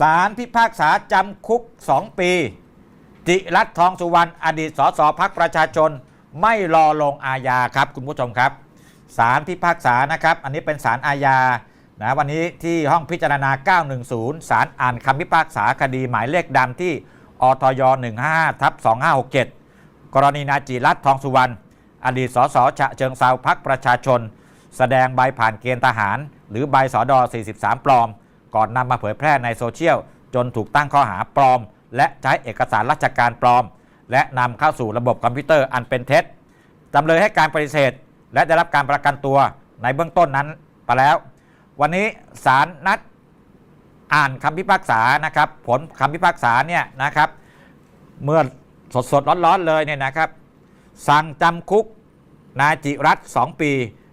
ศาลพิพากษาจำคุก 2 ปี จิรัตทองสุวรรณอดีตสสพักประชาชน ไม่รอลงอาญาครับ คุณผู้ชมครับศาลพิพากษานะครับ อันนี้เป็นศาลอาญานะวันนี้ที่ห้องพิจารณา 910ศาลอ่านคำพิพากษาคดีหมายเลขดำที่อทย155ทับ2567 กรณีนายจิรัตทองสุวรรณอดีตสสฉะเชิงเซาพักประชาชน แสดงใบผ่านเกณฑ์ทหาร หรือใบสอดอ43 ปลอม ก่อนนำมาเผยแพร่ในโซเชียล จนถูกตั้งข้อหาปลอม และใช้เอกสารราชการปลอม และนำเข้าสู่ระบบคอมพิวเตอร์อันเป็นเท็จจำเลยให้การปฏิเสธ และได้รับการประกันตัวในเบื้องต้นนั้นไปแล้ว วันนี้ศาลนัดอ่านคำพิพากษานะครับ ผลคำพิพากษาเนี่ยนะครับ เมื่อสดสดๆร้อนๆเลยเนี่ยนะครับ สั่งจำคุกนายจิรัตน์2ปี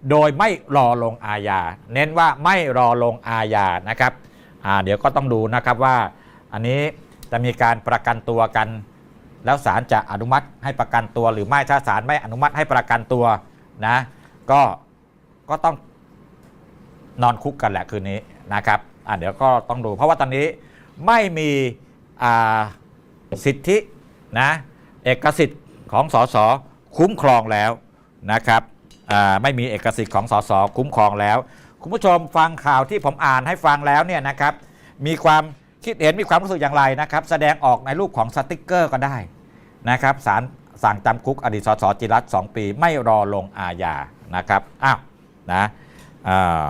โดยไม่รอลงอาญา เน้นว่าไม่รอลงอาญานะครับ เดี๋ยวก็ต้องดูนะครับว่า อันนี้จะมีการประกันตัวกัน แล้วศาลจะอนุมัติให้ประกันตัวหรือไม่ถ้าศาลไม่อนุมัติให้ประกันตัวนะก็ก็ต้องนอนคุกกันแหละคืนนี้นะครับเดี๋ยวก็ต้องดู เพราะว่าตอนนี้ไม่มีสิทธินะเอกสิทธิ์ของสสคุ้มครองแล้วนะครับไม่มีเอกสิทธิ์ของสสคุ้มครองแล้ว คุณผู้ชมฟังข่าวที่ผมอ่านให้ฟังแล้วเนี่ยนะครับมีความคิดเห็นมีความรู้สึกอย่างไรนะครับ แสดงออกในรูปของสติกเกอร์ก็ได้นะครับสารสั่งจำคุกอดีตสสจิรัตสองปี ไม่รอลงอาญานะครับอ้าวนะอ่า